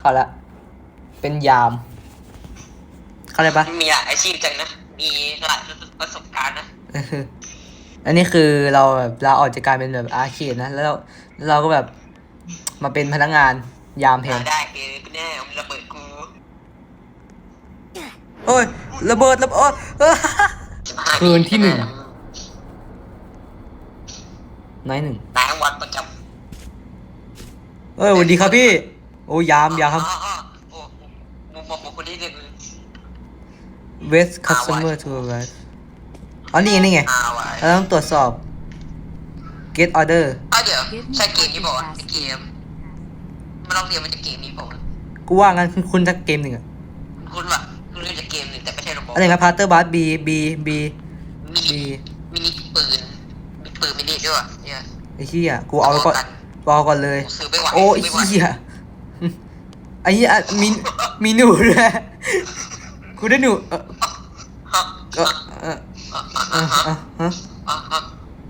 เอาละ เป็นยาม เข้าใจปะมีหลายอาชีพจังนะ มีหลายประสบการณ์นะเอออันนี้คือเราแบบลาออกจากการเป็นแบบอาชีพนะ แล้วเราแล้วเราก็แบบมาเป็นพนักงานยามแทนได้เออแน่มันระเบิดกู โอ้ยระเบิดระเบิดโอ้ยเอ้อ15คืนที่หนึ่งนายหนึ่งนายวัดประจเอ้ยสวัสดีครับพี่ โอ้ยามำยามอ๋ออ๋อโอ้มุมมองคนที่หนึ่ง West customer to arrive อ๋อนี่ไงนี่ไง อาไว้เราต้องตรวจสอบ get order อ้าวเดี๋ยวใช่เกมนี้บอกว่าวะเกม มันลองเรียนมันจะเกมนี้บอกว่าวะกูว่างั้นคุณคุณสักเกมหนึ่งอะคุณว่ะคุณเรียนจะเกมหนึ่งแต่ไม่ใช่ระบบอะไรนะพาร์เตอร์บัส B B B มินิ B มินิปืนมีปืนมินิด้วยว่ะเนี่ยไอ้เหี้ยกูเอาไว้ก่อนกูเอาก่อนเลย กูซื้อไม่ไหวโอ้ยซื้ไม่ไหวเหี้ย ไอ้เหี้ยอะมีมีหนูด้วยกูได้หนูเออฮะเออเอออะอะเอออะฮะ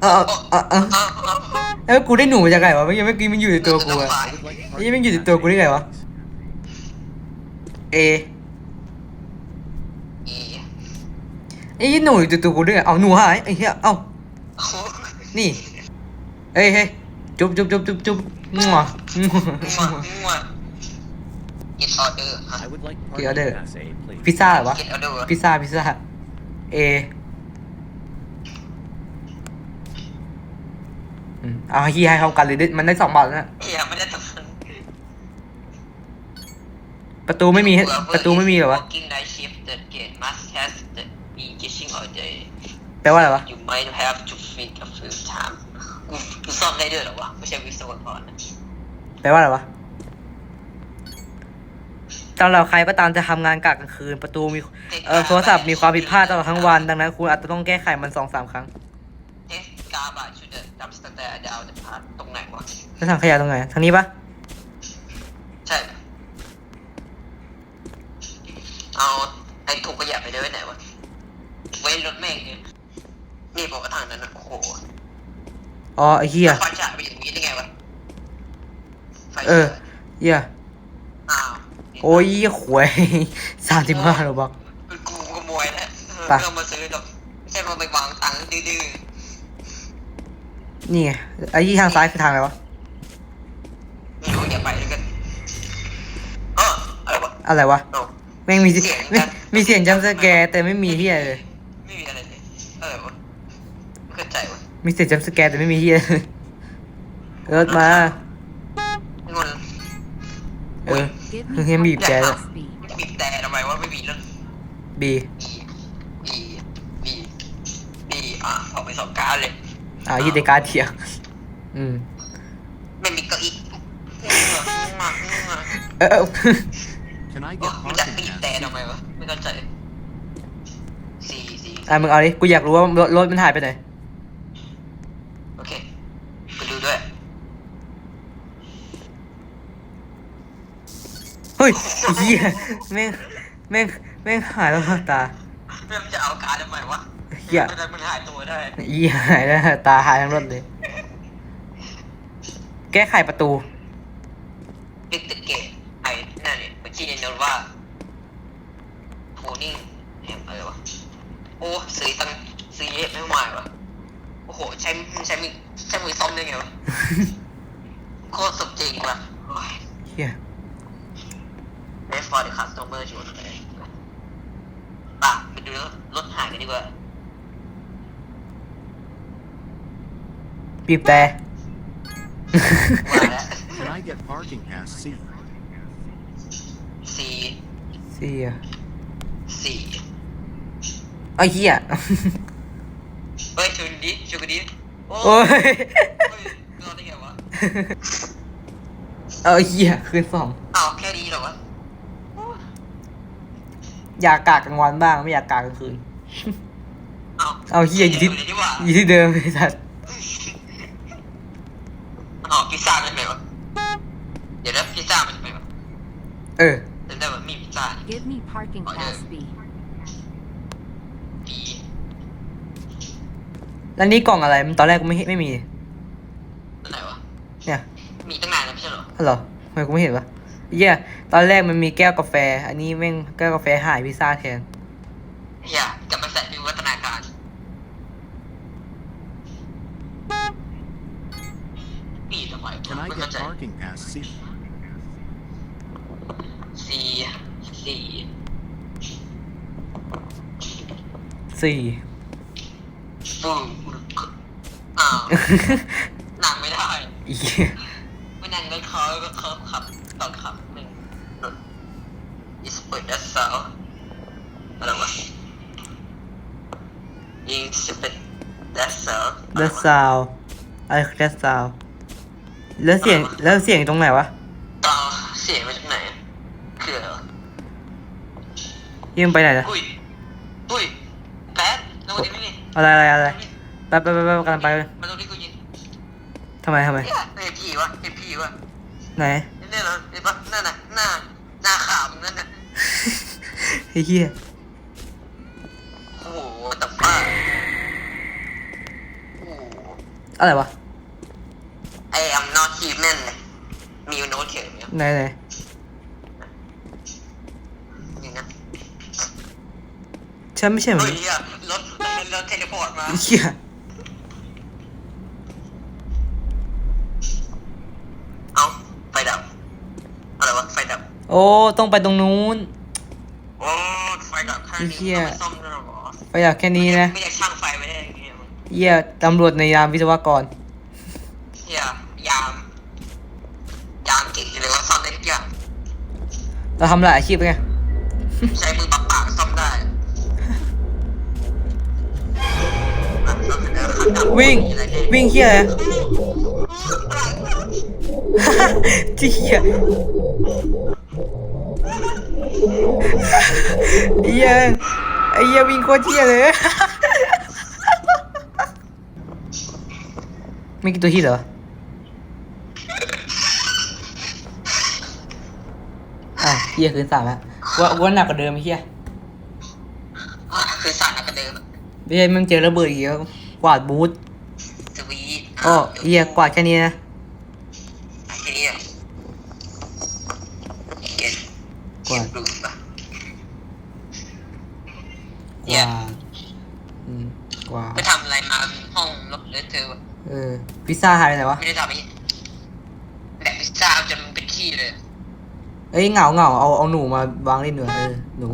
อะอะเออเออเอออะอะอะเอ้ยกูได้หนูมาจากไหนวะเมื่อกี้เมื่อกี้มันอยู่ในตัวกูอะไอ้เหี้ยมันอยู่ในตัวกูได้ไงวะ A อีไอ้เหี้ยหนูอยู่ในตัวกูได้ไงเอาหนูหายไอ้เหี้ยเอ้าโอ้โหนี่เฮ้ยเฮ้ยจุ๊บจุ๊บจุ๊บจุ๊บจุ๊บงัวงัวมั่ว มั่ว get order ฮะ I would like Okay, parking order. pass A, please. พิซซ่าเหรอวะ get order พิซซ่าพิซซ่า A อืมเอาให้ขี้ให้เขากันเลยดิมันได้สองบาทแล้วนะเฮียไม่ได้ทำประตูไม่มีให้ประตูไม่มีเหรอวะ working night shift the gate must has the be getting all day แปลว่าอะไรวะ you might have to feed a few time กูกูซ่อมได้ด้วยเหรอวะ ไม่ใช่วิศวกรนะแปลว่าอะไรวะ สำหรับใครก็ตามจะทำงานกะกลางคืนประตูมีเออโทรศัพท์มีความผิดพลาดตลอดทั้งวัน ดังนั้นคุณอาจจะต้องแก้ไขมันสองสามครั้งเทสกาบาชูเดอร์ดัมสเตอร์ดาวเดอะพาร์ตรงไหนวะ แล้วทางขยะตรงไหนทางนี้ปะใช่ปะเอาไอ้ถุงขยะไปเลยไว้ไหนวะ ไว้รถแม่งเนี่ยนี่บอกว่าทางนั้นนะโอ้โหอ๋อไอ้เหี้ย ไฟฉายไปอย่างนี้ได้ไงวะไฟเออฉายเหี้ยอ้าว โอ้ยหวยสามสิบห้าโลบักกูขโมยแล้วไปเพื่อมาซื้อหรอกไม่ใช่มาไปวางตังค์ดื้อนี่ไงไอ้ที่ทางซ้ายคือทางอะไรวะๆไม่รู้อย่าไปด้วยกันเอออะไรวะอะไรวะโอ้แม่งมีเสียงไม่จังมีเสียงจัมป์สแกร์แต่ไม่มีเฮียเลยไม่มีอะไรเลยเออวะไม่เข้าใจวะมีเสียงจัมป์สแกร์แต่ไม่มีเฮียเลยรถมา งน เออ Give เฮีย me บีบแก parking ด้วย pass B. บีบแต่ทำไมว่าไม่มีรถ B บีบีบีบีอะเอาไปสองการดเลยอ่ายี่ในการดเถียงอืมไม่มีเก้าอี้เออเออ Can I โอ้ get มันจะ parking บีบ pass แต่ A? ทำไมวะไม่เข้าใจสี่สี่อะมึงเอาดิกูอยากรู้ว่ารถรถมันหายไปไหนโอเคไปดูด้วย เฮ้ยเฮียแม่งแม่งแม่งหายแล้วตาเพื่อนจะเอาการดทำไมวะเหี้ยไม่ได้มันหายตัวได้เฮียหายแล้วตาหายทั้งรถเลย แก้ไขประตูปิดตึกเกตไอ้นั่นเนี่ยเมื่อกี้เนี่ยโน้ตว่าโทนี่แฮมอะไรวะโอ้ซื้อตั้งซื้อเยอะไม่ไหววะโอ้โหใช้ใช้มือใช้มือซ่อมได้ไงวะโคตรสมจริงว่ะโอ้ยเฮีย Wait for the customer to arrive ป่ะไปดูรถหายกันดีกว่าบีบแต่ ว่าแล้ว Can I get parking pass C? สี่เสียสี่ไอ้เหี้ย เฮ้ยชูดิชูกันดิโอ้โอ้ย เฮ้ยรอดได้ไงวะ เอาไอ้เหี้ยคืนสอง อ้าวแค่นี้เหรอวะโอ้ อยากกากกลางวันบ้าง ไม่อยากกากกลางคืน เอาเอาเหี้ยอยู่ที่เลดีกว่าอยู่ที่เดิมไอ้สัสอ๋อพิซซ่าเป็นไงวะเดี๋ยวนะพิซซ่ามันเป็นไงวะเออจำได้ว่ามีพิซซ่า Give me parking Oh, yeah. pass B. ดีแล้วนี่กล่องอะไรมันตอนแรกกูไม่เห็นไม่มีตัวไหนวะเนี่ยมีตั้งนานแล้วไม่ใช่เหรอ อ๋อเหรอทำไมกูไม่เห็นวะเหี้ย ตอนแรกมันมีแก้วกาแฟ อันนี้แม่งแก้วกาแฟหายพิซซ่าแทนอย่าจะมาใส่วิวัฒนาการปีทำไม Can I ไม่เข้า get ใจ parking pass C? สี่สี่สี่ ฟูอ้าวนั่งไม่ได้ อีเหี้ยไม่นั่งรถเขาก็เขาขับตอนขับหนึ่งรถอิสเปิดดั สซาวอะไรวะยิงสเปิดดัสซาวเดอะซาวอะไรคือเดอะซาวแล้วเสียงแล้วเสียงตรงไหนวะต่อเสียงมาจากไหนคืออะไรวะยิ่งไปไหนล่ะอุ้ยอุ้ยแป๊ดแล้ววันนี้ไม่มีอะไรอะไรอะไรแป๊บแป๊บแป๊บแป๊บกำลังไปเลยมาตรงที่กูยิงทำไมทำไมเนี่ยเห็นผีวะเห็นผีวะไหน เนี่ยเหรอเห็นปะนั่นน่ะหน้าหน้าขาวมึงนั่นน่ะ ไอ้เหี้ยโอ้โหแต่ป้าโอ้โหอะไรวะไอ am not human เลยมีโน้ตเขียนอยู่ไหนไหนนี่นะฉันไม่ใช่เหมือนเฮ้ยเหี้ยรถรถเทเลพอร์ตมาไอ้เหี้ยเอ้าไฟดับอะไรวะไฟดับ โอ้ต้องไปตรงนู้นโอ้ ไอ้เหี้ยองไปซ่อมด้วเหรอไปอยากแค่นี้นะไม่อยากช่างไฟไว้ได้ยังไงวะเหี้ยตำรวจในยามวิศวกรเหี้ยยาม ยามเก่งเลยว่าซ่อมได้ทุกอย่างเราทำหลายอาชีพไงใช้มือปักปากซ่อมได้อะซ่อมเสร็จแล้วขันดับวิ่งมีอะไรเนี่ยวิ่งเหี้ยอะไรเหี้ย ไอ้เหี้ยไอ้เหี้ยวิ่งโคตรเหี้ยเลย ไม่กินตัวที่เหรออะเหี้ยคืนสามแล้วว่าว่าหนักกว่าเดิมไอ้เหี้ยอะคือสารนักกระเดิมไม่ใช่มันเจอระเบิดอีกแล้วกวาดบูธสวีทอ้อเหี้ยกวาดแค่นี้นะ ทีนี้อะเก็ต กวาดดูป่ะกเนี่ยวาดอืมกวาดไปทำอะไรมาห้องรถเลอะเทอะวะเออ พิซซ่าหายไปไหนวะ ไม่ได้ทำไอ้แบบพิซซ่าจนมันเป็นขี้เลยเอ้ยเหงาเหงาเอาเอาหนูมาวางเล่นหน่อยเออหนู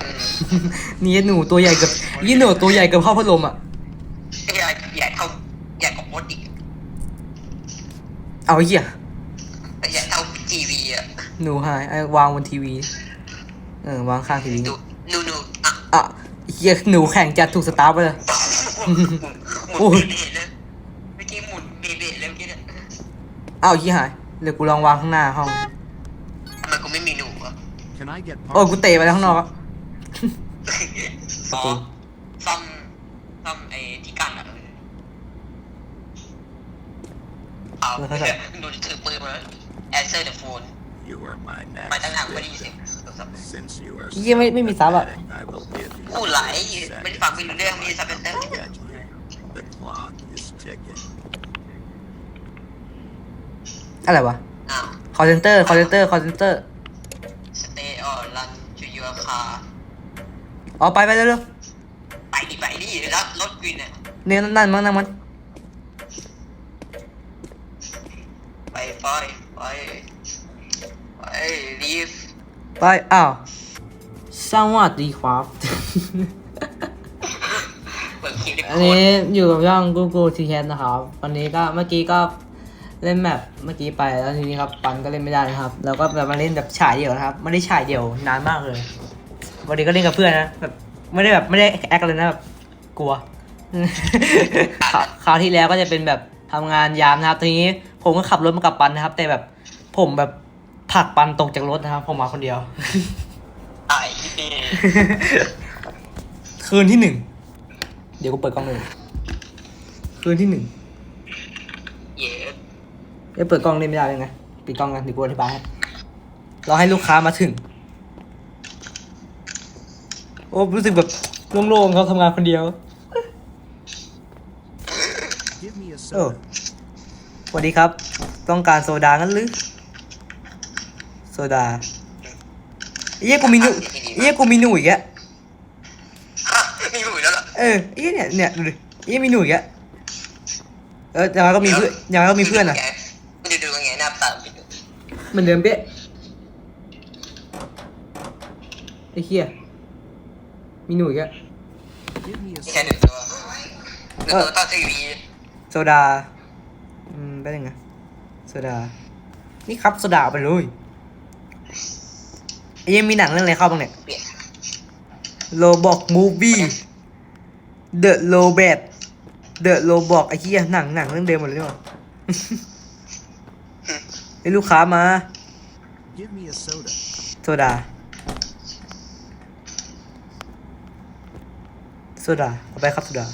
อืมนี่หนูตัวใหญ่เกับยี่หนูตัวใหญ่เกับเข้าพัดลมอะ ใหญ่ใหญ่เท่าใหญ่กว่ามดอีกเอาไอ้เหี้ย ใหญ่เท่าทีวีอะ หนูหายไอ้วางบนทีวี เออ วางข้างทีวีดูดูดูอะอะเหี้ยหนูแข่งจัดถูกสตาร์ทไปเลย หมุนเบเบเลยเมื่อกี้หมุนเบเบเลยเมื่อกี้เนี่ยอ้าวยี่หายเดี๋ยวกูลองวางข้างหน้าห้อง ทำไมกูไม่มีหนูอะ Can I get โอ้ยกู parking? เตะไปแล้วข้างนอกอะอ๋อซ่อมซ่อมไอ้ที่กั้นอะเอาเนี่ยหนูจะถือปืนมา answer the phone You are my ไปตั้งหาก next ไม่ได้ยินเสียง victim. โทรศัพท์ Since you are เหี้ยไม่ไม่มีซับอะ I will give you พูดหลายไม่ได้ฟังไม่รู้เรื่องมีซับไตเติ้ล Get you. The clock is ticking. อะไรวะ อ้าวคอเซนเตอร์คอเซนเตอร์คอเซนเตอร์ stay or run to your car อ๋อไปไปเร็วไปดิไปดิแล้วรถวินอะๆเนี่ยนั่นมันนั่นมัน ไปไปไปไป leave ไป อ้าว สวัสดีครับ เปิดคลิปอันนี้อยู่กับช่อง Google t c a t นะครับ วันนี้ก็เมื่อกี้ก็เล่นแมปเมื่อกี้ไปแล้วทีนี้ครับปันก็เล่นไม่ได้นะครับ แล้วก็แบบมาเล่นแบบฉายเดี่ยวนะครับ ไม่ได้ฉายเดี่ยวนานมากเลย วันนี้ก็เล่นกับเพื่อนนะแบบไม่ได้แบบไม่ได้แอคเลยนะแบบกลัว คราวคราวที่แล้วก็จะเป็นแบบทำงานยามนะครับทีนี้ผมก็ขับรถมากับปันนะครับ แต่แบบผมแบบ ผลักปันตกจากรถนะครับผมมาคนเดียว ไอ้นี่คืนที่หนึ่ง เดี๋ยวกูเปิดกล้องเลย คืนที่หนึ่งเย้เอ้ยเปิดกล้องเล่นไม่ได้เลยไงปิดกล้องกันเดี๋ยวกูอธิบายให้รอให้ลูกค้ามาถึง โอ้รู้สึกแบบโล่งๆเขาทำงานคนเดียว Give me a โอ้ soda. สวัสดีครับ ต้องการโซดางั้นหรือ โซดาไอ้เหี้ยกูมีหนูไอ้เหี้ยกูมีหนูอีกแล้วฮะมีหนูแล้วเหรอเออไอ้เหี้ยเนี่ยเนี่ยดูดิไอ้เหี้ยมีหนูอีกแล้วเอออย่างไรก็มีเพื่อนอย่างไรก็มีเพื่อนอะมันจะดูยังไงหน้าตาเป็นเหมือนเดิมเป๊ะไอ้เหี้ยมีหนูอีกแล้ว Give me a นี่แค่ soda. หนึ่งตัวหนึ่งตัวต่อทีวีโซดาอืมเป็นยังไงโซดา นี่ครับโซดาเอาไปเลยไอ้ ยังมีหนังเรื่องอะไรเข้าบ้างเนี่ยเปลี่ยนโลบอกมูฟี่เดอะโลแบทเดอะโลบอกไอ้เหี้ยหนังหนังเรื่องเดิมหมดเลยนี่หว่าไอ้ลูกค้ามา Give me a soda. โซดาโซดาเอาไปครับโซดา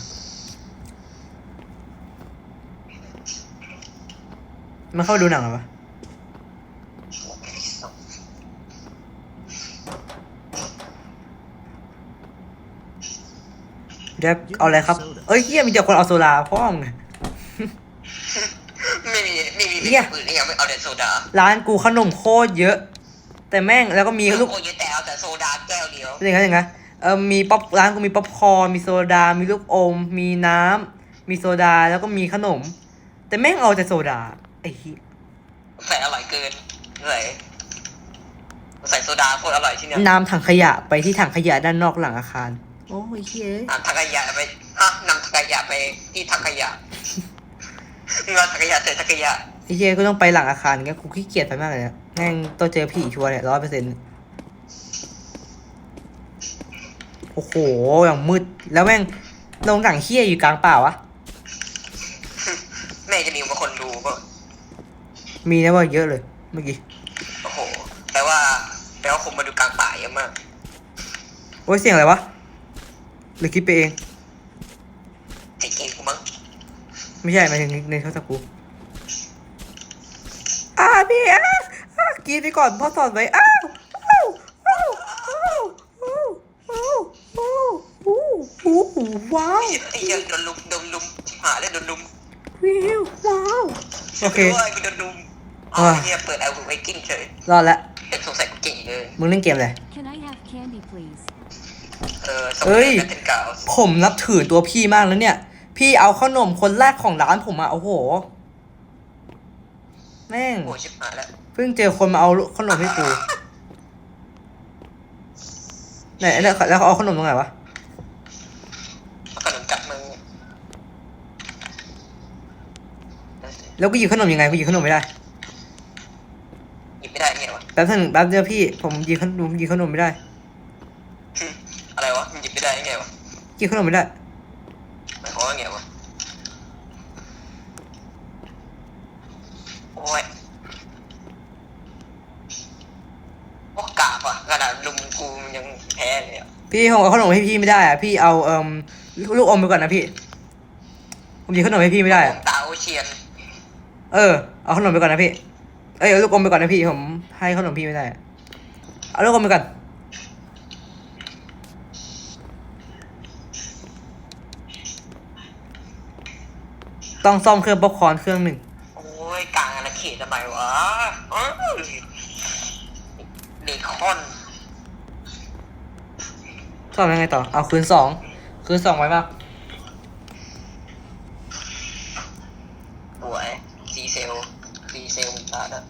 มันเข้าไปดูหนังเหรอวะ เดี๋ยวเอาอะไรครับ เอ้ยเฮียมีแต่คนเอาโซดาพ่อมึงไม่มีไม่มีเหี้ยปืนนี่ยังไม่เอาแต่โซดาร้านกูขนมโคตรเยอะ แต่แม่งแล้วก็มีลูกโอ้ยแต่เอาแต่โซดาแก้วเดียวเป็นอย่างนั้นอย่างนั้นเออมีป๊อปร้านกูมีป๊อปคอร์นมีโซดา มีลูกอม มีน้ำมีโซดาแล้วก็มีขนม แต่แม่งเอาแต่โซดาไอ้เหี้ยใส่อร่อยเกินใส่ใส่โซดาโคตรอร่อยที่เนี่ยนำถังขยะไปที่ถังขยะด้านนอกหลังอาคาร โอ้ยเฮ้ยนำถังขยะไปฮะนำถังขยะไปที่ถังขยะมึงเอาถังขยะใส่ถังขยะไอ้เฮ้ยก็ต้องไปหลังอาคารเงี้ยกูขี้เกียจไปมากเลยเนี่ยแม่งต้องเจอผีชัวร์เนี่ยร้อยเปอร์เซ็นต์โอ้โห อย่างมืด แล้วแม่งโรงหนังเฮี้ยอยู่กลางป่าวะ แม่จะมีมาคนดูก็มีนะว่าเยอะเลย เมื่อกี้ โอ้โห แปลว่า แปลว่าคงมาดูกลางป่าเยอะมาก โอ้ยเสียงอะไรวะ หรือคิดไปเองจริงๆกูมั้งไม่ใช่หมายถึงในโทรศัพท์กูอ่าพี่อะอะกรีดไปก่อนพ่อสอนไว้อ้าวอ้าวอ้าวอ้าวอ้าวอ้าวอ้าวอู้อู้อู้ว้าวไอ้เหี้ยังโดนลุมโดนลุมหาเลยโดนลุมวิวว้าวโอเคโอ้ยกูโดนลุมอ่าอ๋อไอ้เฮียเปิดเอาไว้กินเฉยรอดละแต่สงสัยกูเก่งเลยมึงเล่นเกมอะไร Can I have candy, please? เออสงเอ้สัยยเป็นกาวผมนับถือตัวพี่มากแล้วเนี่ย พี่เอาขนมคนแรกของร้านผมอะโอ้โห แม่งโอ้ยชิบหายแล้วเพิ่งเจอคนมาเอาขนมให้กูไหนแล้วแล้วเขาเอาขนมตรงไหนวะขนมจับมึงแล้วกูหยิบขนมยังไงกูหยิบขนมไม่ได้หยิบไม่ได้ไงวะแป๊บนึงแป๊บเดียวพี่ผมหยิบขนมหยิบขนมไม่ได้ อะไรวะมันหยิบไม่ได้ไง วะหยิบขนมไม่ได้หมายความว่าไงวะโอ้ยโอ้กาบอะขนาดลุมกูมันยังแพ้เลยอะพี่ผมเอาขนมให้พี่ไม่ได้อะพี่เอาเอ่มลูกอมไปก่อนนะพี่ ผมหยิบขนมให้พี่ไม่ได้ผอะมตาโอเชียนเออเอาขนมไปก่อนนะพี่เอ้ยเอาลูกอมไปก่อนนะพี่ผมให้ขนมพี่ไม่ได้อะเอาลูกอมไปก่อน ต้องซ่อมเครื่องป๊อปคอร์นเครื่องหนึ่งโอ้ยกลางอาณาเขตทำไมวะอ้าวเบคอนซ่อมยังไงต่อ เอาคืนสองคืนสองไว้ปะหวยซีเซลซีเซลมึงตาดอะ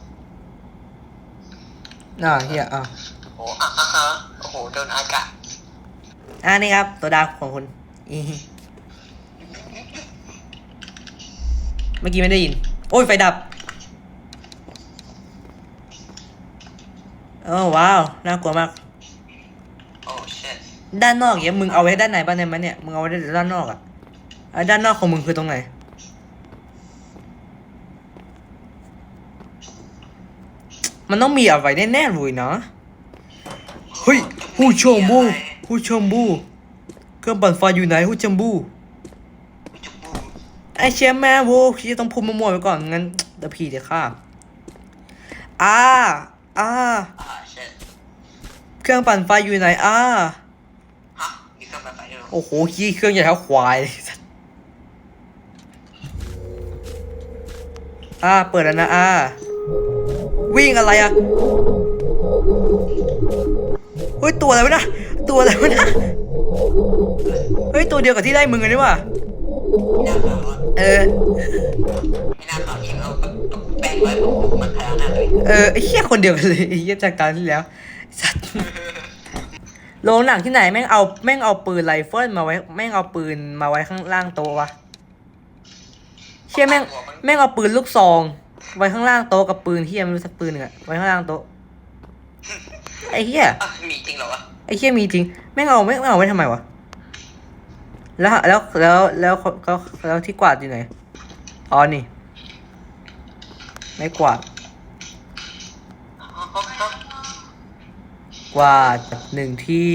อ่าเฮียอ่าโอ้อะอะฮะโอ้โหโดนอากาศอ่านี่ครับ ตัวดาวของคุณอี มื่อกี้ไม่ได้ยิน โอ้ยไฟดับโอ้ว้าว น่ากลัวมาก โอ้เชิดด้านนอกเนี้ยมึงเอาไว้ด้านไหนบ้างได้ไหมเนี่ย มึงเอาไว้ด้านนอกอะอะด้านนอกของมึงคือตรงไหน มันต้องมีเอาไว้แน่ๆเลยนะเฮ้ยฮูชมบูฮูชมบู เครื่องปั่นไฟอยู่ไหนฮูชมบูจุกบู ไอเชฟแม่ว้พี่ต้องพูดมั่วๆไปก่อนงั้นเดี๋ยวพี่เดี๋ยวข้ามอ่าอ่าอ่าเชิดเครื่องปั่นไฟอยู่ไหนอ่าฮะมีเครื่องแบบไหนด้วยเหรอโอ้โหขี้เครื่องใหญ่เท่าควายเลยอ่าเปิดแล้วนะอ่าวิ่งอะไรอะเฮ้ยตัวอะไรวะนะตัวอะไรวะนะเฮ้ยตัวเดียวกับที่ไล่มึงเลยนี่หว่า ไม่น่าขาวอะ เออ ไม่น่าขาวจริงเอาแป้งไว้ผมมันพยางหน้าเลยเออไอ้เหี้ยคนเดียวกันเลยไอ้เหี้ยจากตอนที่แล้วสัตว์โรงหนังที่ไหนแม่งเอาแม่งเอาปืนไรเฟิลมาไว้แม่งเอาปืนมาไว้ข้างล่างโต๊ะวะเชี่ยแม่งแม่งเอาปืนลูกซอง ไว้ข้างล่างโต๊ะกับปืนเฮียไม่รู้สักปืนหนึ่งอะไว้ข้างล่างโต๊ะไอ้เหี้ยอะมีจริงเหรอวะไอ้เชี่ยมีจริงแม่งเอาแม่งเอาไว้ทำไมวะ แล้วแล้วแล้วแล้วก็แล้วที่กวาดอยู่ไหนอ๋อนี่ ไม่กวาด กวาดหนึ่งที่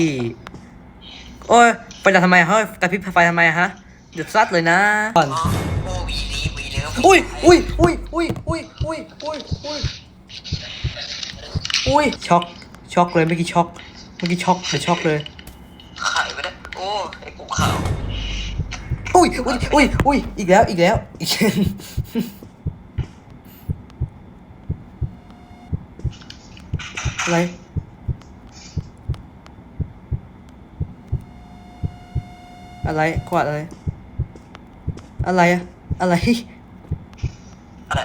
โอ้ยไฟดับทำไมเฮ้ยกระพริบไฟทำไมฮะเดือดซัดเลยนะก่อนอุ้ยอุ้ยอุ้ยอุ้ยอุ้ยอุ้ยอุ้ยอุ้ยอุ้ยช็อกช็อกเลยเมื่อกี้ช็อกเมื่อกี้ช็อกเลยช็อกเลยขายไปได้วโอ้ อ้ปูขาวอุ้ยอุ้ยอุ้ยอุ้ยอีกแล้วอีกแล้วอีกอะไรอะไรกวาดอะไร อะไรอะอะไรอะไร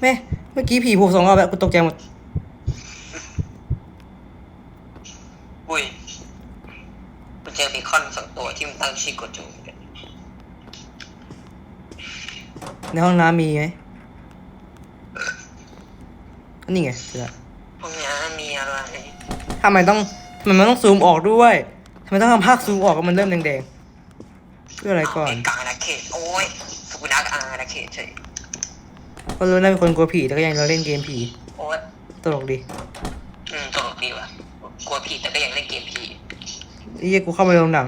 แม่เมื่อกี้ผีโผล่สองรอบแล้วกูตกใจหมด อุ้ยกูเจอเบคอนสองตัวที่มันตั้งชื่อกดจูกัน ในห้องน้ำมีไหมนี่ไงเจอละพวกนี้มีอะไรทำไมต้องทำไมมันต้องซูมออกด้วยทำไมต้องทำภาคซูมออกก็มันเริ่มแดงๆเพื่ออะไรก่อนกลางอาณาเขตโอ้ยสุกุนักอาณาเขตเฉยก็รู้นะเป็นคนกลัวผีแต่ก็ยังเราเล่นเกมผีโอ้ยตลกดีอืมตลกดีว่ะกลัวผีแต่ก็ยังเล่นเกมผีไอ้เหี้ยกูเข้ามาในโรงหนัง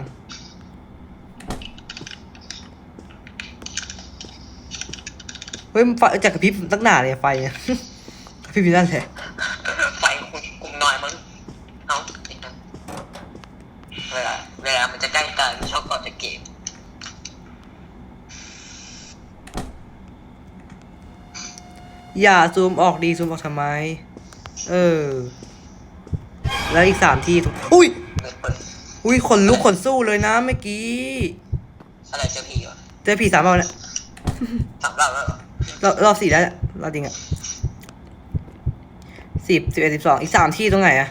เฮ้ยมันไฟจากกระพริบตั้งหนาเลยไฟเนี่ยกระพริบอยู่นั่นแหละไฟคุมคุมน้อยมั้งเอาติดนะเวลาเวลามันจะใกล้กันชอบก่อนจะเกมอย่าซูมออกดีซูมออกทำไม เออ แล้วอีกสามทีถูกอุ้ยเปิดเปิดอุ้ยขนลุกขนสู้เลยนะเมื่อกี้อะไรเจอผีวะเจอผีสามรอบแล้วสามรอบแล้วเหรอ รอบรอบสี่แล้วเรอบจริงอะสิบสิบเอ็ดสิบสองอีกสามที่ตรงไหนอะ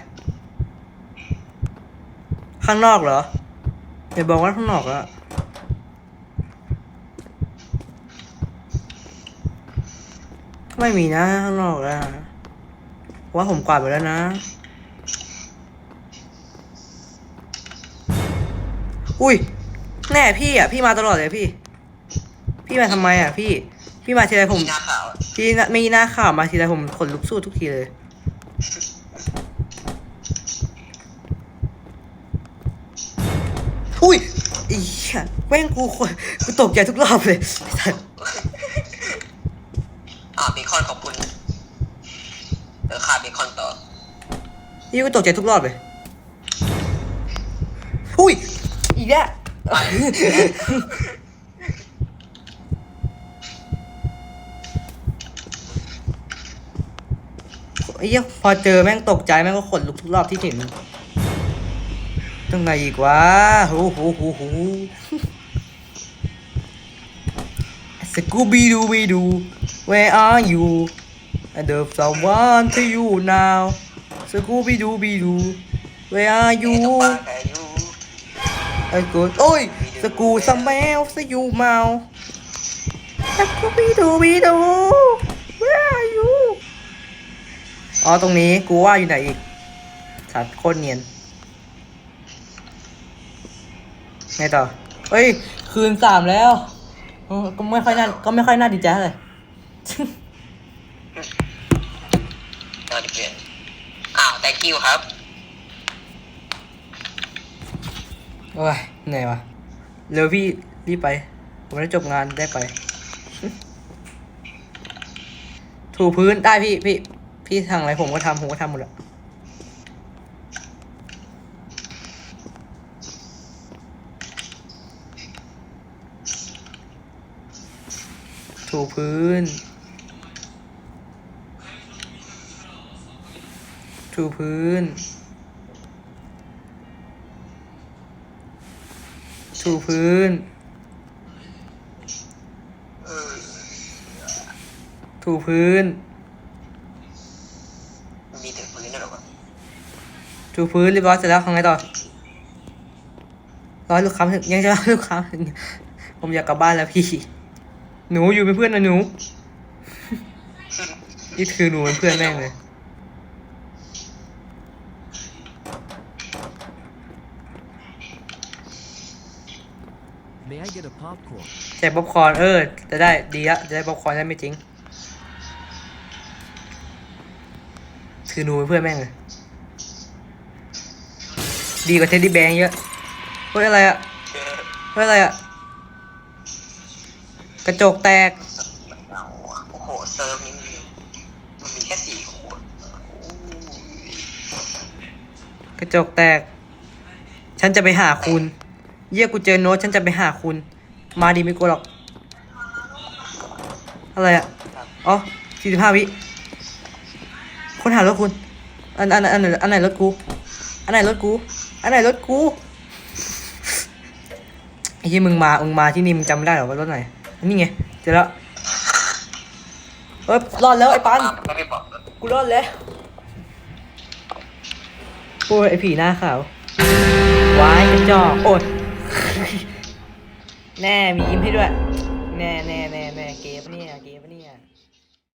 ข้างนอกเหรออย่าบอกว่าข้างนอกอะไม่มีนะข้างนอกนะว่าผมกวาดไปแล้วนะ อุ้ย แน่พี่อะ พี่มาตลอดเลยพี่ พี่มาทำไมอะพี่ พี่มาทีไรผมมีหน้าขาวอะพี่นะมีหน้าข่าวมาทีไรผมขนลุกสู้ทุกทีเลย อุ้ยอีเหี้ยแม่งกูคนกูตกใจทุกรอบเลยไอ้สัสอ่าเบคอนขอบคุณเออขาเบคอนต่อนี่กูตกใจทุกรอบเลย อุ้ยอีกแล้ว ไป ไอ้เหี้ยพอเจอแม่งตกใจแม่งก็ขนลุกทุกรอบที่เห็นตรงไงอีกวะหูหูหูหูสกูบีดูบีดู where are you I love someone to you now สกูบีดูบีดู where are you ไอ้กูโอ้ยสกูสมแมวสยูเมาสกูบีดูบีดู where are you อ๋อตรงนี้กูว่าอยู่ไหนอีกสัตว์โคตรเนียนไงต่อเฮ้ย คืนสามแล้วเออก็ไม่ค่อยน่าก็ไม่ค่อยน่าดีใจเท่าไหร่น่าจะเปลี่ยนอ้าว thank you ครับโอ้ยเหนื่อยวะเร็วพี่รีบไป ผมได้จบงานได้ไป ถูพื้นได้พี่พี่ พี่ทำงอะไรผมก็ทำผมก็ทำหมดแหละถูพื้น ถูพื้น ถูพื้น ถูพื้น ถูพื้นเรียบร้อยเสร็จแล้วทำไงต่อร้อยลูกค้าถึงยังจะร้อยลูกค้าถึงผมอยากกลับบ้านแล้วพี่ หนูอยู่เป็นเพื่อนนะหนูนี่คือหนูเป็นเพื่อนแม่งเลย May I get a popcorn? แจกป๊อปคอร์นเออ จะได้ดีละจะได้ป๊อปคอร์นได้ไม่จริง คือหนูเป็นเพื่อนแม่งเลย ดีกว่าเทดดี้แบงเยอะเฮ้ยอะไรอะเฮ้ยอะไรอะกระจกแตกเอาอะโอ้โหเซิร์ฟนี้มีมันมีแค่สี่กระจกแตก ฉันจะไปหาคุณ เยี่ยกูเจอโน้ตฉันจะไปหาคุณ มาดีไม่กลัวหรอก อะไรอะอ๋อสี่สิบห้าวิคนหารถคุณ อันอันอันไหนอันไหนรถกู อันไหนรถกู อันไหนรถกูไอ้ที่มึงมามึงมาที่นี่มึงจำไม่ได้หรอว่ารถไหนอันนี่ไงเจอแล้วเอ้ยรอดแล้วไอ้ปันก็ไม่บอกเลยกูรอดแล้วโอ้ยไอผีหน้าขาววายกระจอกโอ้ยแน่มียิ้มให้ด้วย แน่แน่แน่